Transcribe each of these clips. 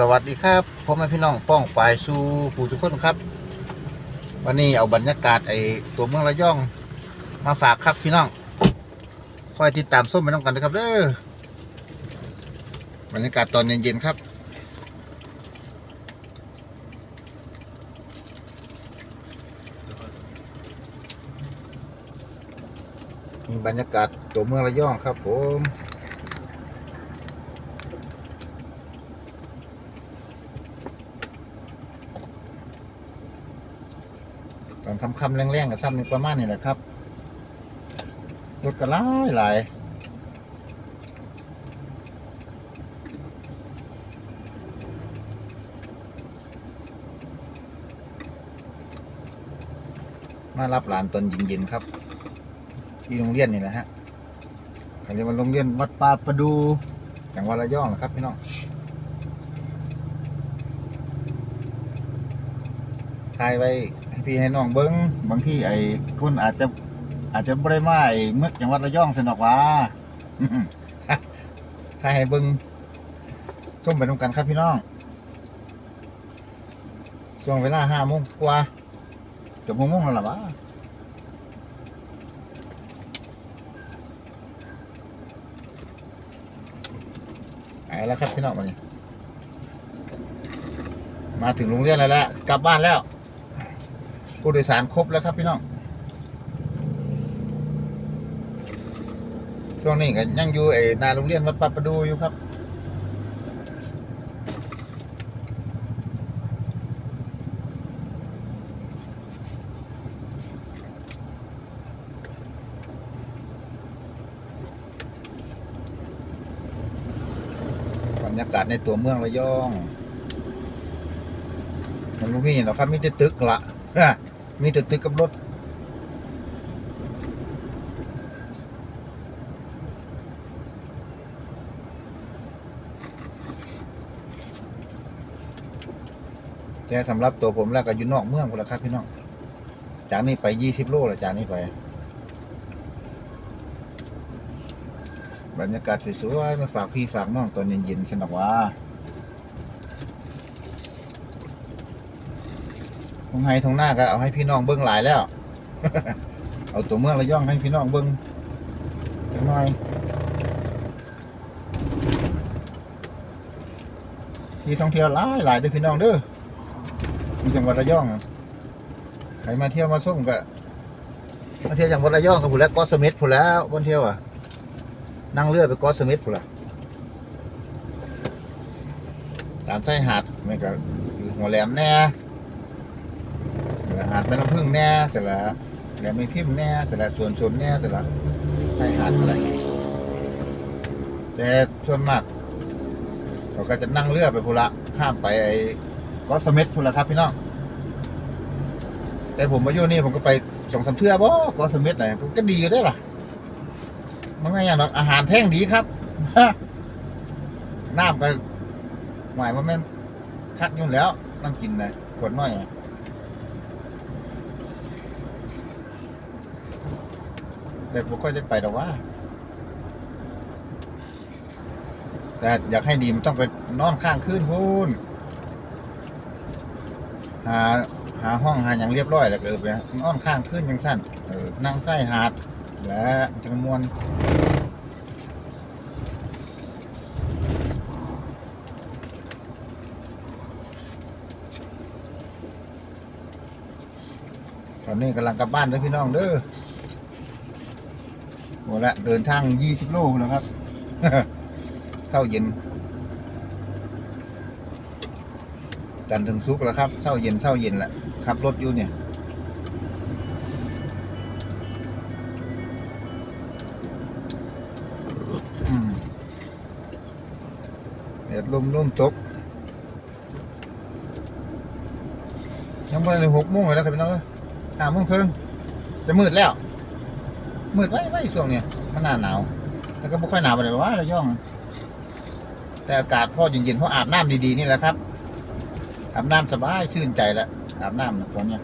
สวัสดีครับพ่อแม่พี่น้องป้องปลายสู่ผู้ทุกคนครับ วันนี้เอาบรรยากาศไอ้ตัวเมืองระยองมาฝากครับพี่น้องคอยติดตามส้มไปน้องกันนะครับเด้อบรรยากาศตอนเย็นๆครับมีบรรยากาศตัวเมืองระยองครับผม ตอนคำๆแรงๆกับซ้ำนี่ประมาณนี้แหละครับรถก็หลายหลายมารับหลานตอนเย็นๆครับ ที่โรงเรียนนี่แหละฮะเขาเรียกว่าโรงเรียนวัดป่าประดูจังหวัดระยองนะครับพี่น้องถ่ายไว้ พี่ให้น้องเบิ้งบางที่ไอ้คนอาจจะ อาจจะบ่ได้มาไอ้เมื่อจังหวัดระยองสนอกว่าถ่าให้เบิ้งชมไปตรงกันครับพี่น้องช่วงเวลาห้าโมงกว่าเกือบหกโมงแล้วล่ะวะไปแล้วครับพี่น้องมานี่มาถึงโรงเรียนแล้วแหละกลับบ้านแล้ว ผู้โดยสารครบแล้วครับพี่น้อง ช่วงนี้ก็ยังอยู่ไอ้นาโรงเรียนวัดปัประดูอยู่ครับ บรรยากาศในตัวเมืองระยอง มันไม่มีหรอกครับมีแต่ตึกละ มีแต่ตึกกับรถ แต่สำหรับตัวผมแล้วก็อยู่นอกเมืองคนละครับพี่น้อง จากนี้ไปยี่สิบโลลยจากนี้ไป บรรยากาศสวยๆมาฝากพี่ฝากน้องตอนเย็นๆสนอกว่า งไฮทงหน้าก็เอาให้พี่น้องเบิ้งหลายแล้ว เอาตัวเมืองระย่องให้พี่น้องเบิ้งจังหน่อยที่ท่องเที่ยวหลายหลายด้อพี่น้องเด้อมีจังหวัดระยองใครมาเที่ยวมาส้มก็มาเที่ยวจังหวัดระยองก็ผู้นแล้วก็สมิธผู้นแล้วบนเที่ยวอะ นั่งเรือไปกอสมิธผู้นแหละตามชายหาดมันก็หัวแหลมแน่ หาดแม่น้ำพึ่งแน่เสร็จแล้วแหลมไม่พิมพ์แน่เสร็จแล้วสวนชนแน่เสร็จแล้วใชาหาดอะไรแต่ส่วนมากเราก็จะนั่งเรือไปพุระข้ามไปไอ้กอสมิธพุระครับพี่น้องแต่ผมมาอยู่นี่ผมก็ไปสองสามเทื่อบ่เกอสมิธไหนก็ดีอยู่ได้ล่ะมันไม่อย่างหรอกอาหารแพงดีครับน้ำก็หมายว่าแม่นคักยุ่นแล้วน้ำกินนะขวดน้อยอะ แต่ผมก็จะไปแต่ว่า แต่อยากให้ดีมันต้องไปนอนข้างคืนพูนหาหาห้องหาอย่างเรียบร้อยแล้วก็เออไปนอนข้างคืนยังสั้นเออนั่งใส่หาดและจังมวนตอนนี้กำลังกลับบ้านเด้อพี่น้องเด้อ หมดละเดินทางยี่สิบโลแล้วครับเช้าเย็น จันทร์ถึงสุกแล้วครับเช้าเย็นเช้าเย็นแหละขับรถอยู่เนี่ยอืมแดดลมลมตกยังไม่ได้หกโมงเลยแล้วครับพี่น้องห้าโมงครึ่งจะมืดแล้ว มืดไว้ไว้ช่วงเนี้ยมันหน้าหนาว แล้วก็ไม่ค่อยหนาวไปเลยว่าระย่อง แต่อากาศพอเย็นๆเพราะอาบน้ำดีๆนี่แหละครับ อาบน้ำสบายชื่นใจแล้วอาบน้ำนะตอนเนี้ย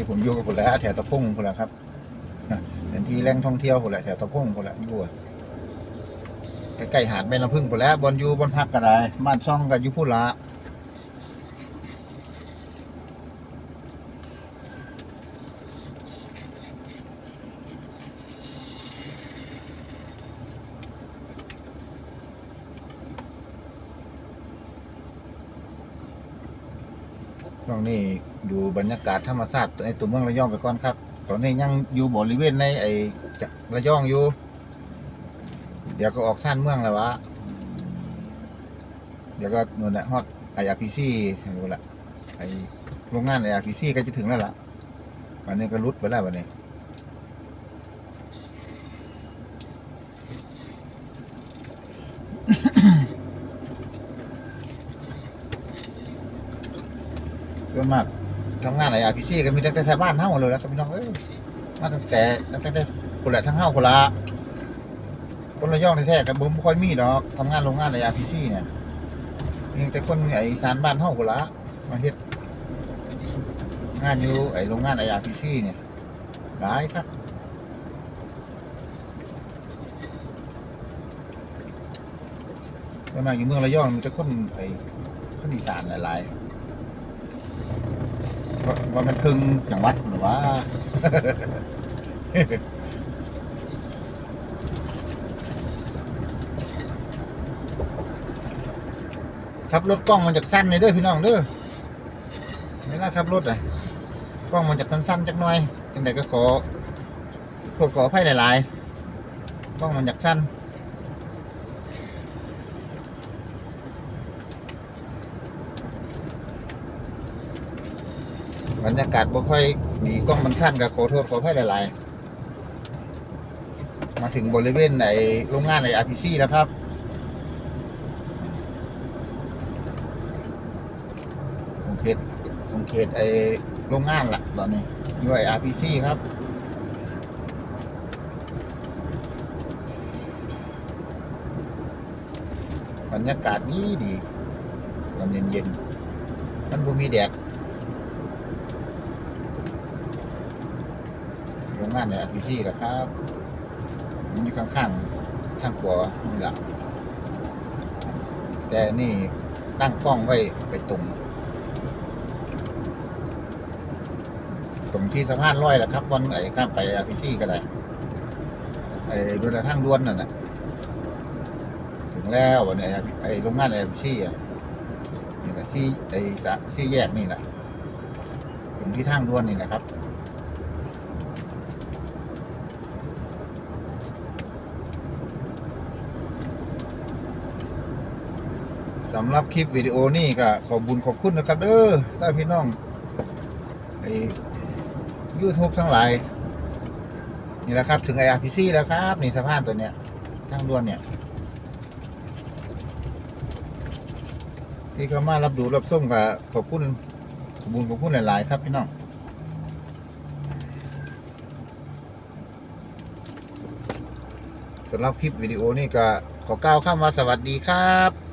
ี่ผมอยู่กับคนแล้วแถวตะพุ่งคนละครับเป็นที่แหล่งท่องเที่ยวคนละแถวตะพุ่งคนละอยู่ใกล้ๆหาดแม่ลำพึ่งคนละบอลอยู่บนพักก็ได้บ้านช่องกับยูพุ่ละ ช่วงนี้ดูบรรยากาศธรรมชาติในตัวเมืองระยองไปก่อนครับ ตอนนี้ยังอยู่บริเวณในไอ้ระยองอยู่ เดี๋ยวก็ออกสั้นเมืองแล้ววะเดี๋ยวก็นู่นแหละฮอตไออาร์พีซีนู่นแหละไอโรงงานไออาร์พีซีก็จะถึงแล้วล่ะวันนี้ก็รุดไปแล้ววันนี้ ส่วนมากทำงานไออาพีซีก็มีตั้งแต่แถวบ้านเฮาเลยนะครับพี่น้องเอ้ยมาตั้งแต่ตั้งแต่คนละทั้งเฮาคนละคนระย่องแท้ๆกับบ่ค่อยมีดอกทำงานโรงงานไออาพีซีเนี่ยมีแต่คนไออีสานบ้านเฮาคนละมาเฮ็ดงานอยู่ไอโรงงานไออาร์พีซีเนี่ยหลายครับส่วมากอยู่เมืองระยองมีแต่คนไอคนอีสานหลายๆ ว่ามันครึ่งจังหวัดหรือว่าขับรถกล้องมันจากสั้นเลยเด้อพี่น้องเด้อเวลาขับรถอะกล้องมันจากสั้นๆจักหน่อยจังใดก็ขอขอขออภัยหลายๆกล้องมันจากสั้น บรรยากาศบ่ค่อยดีกล้องมันสั้นก็ขอโทษขออภัยหลายๆ มาถึงบริเวณในโรงงานใน RPC แล้วครับ ของเขตของเขตไอโรงงานละตอนนี้อยู่ไอ RPC ครับบรรยากาศดีดีตอนเย็นๆมันบ่มีแดด โรงงานเนี่ยอยู่ที่แหละครับมันอยู่ข้างๆทางขวานี่แหละแต่นี่ตั้งกล้องไว้ไปตรงตรงที่สะพานลอยแหละครับวันไอ้ข้ามไปอาพิซี่ก็ได้ไอ้โดยทางด่วนนั่นน่ะถึงแล้ววันนี้ไอ้ไอ้โรงงานไอ้อาพิซี่อะนี่แหละซี่ไอ้ซี่แยกนี่แหละตรงที่ทางด่วนนี่แหละครับ สำหรับคลิปวิดีโอนี่ก็ขอบุญขอบคุณนะครับเด้อสาพี่น้องไอ้ยูทูบทั้งหลาย นี่แหละครับ ถึงไออาร์พีซีแล้วครับ นี่สะพานตัวเนี้ยทางด่วนเนี่ยที่เขามารับดูรับส้มกับขอบคุณขอบคุญขอบคุณหลาย ๆ ครับพี่น้องสำหรับคลิปวิดีโอนี่ก็ขอกล่าวคำว่าสวัสดีครับ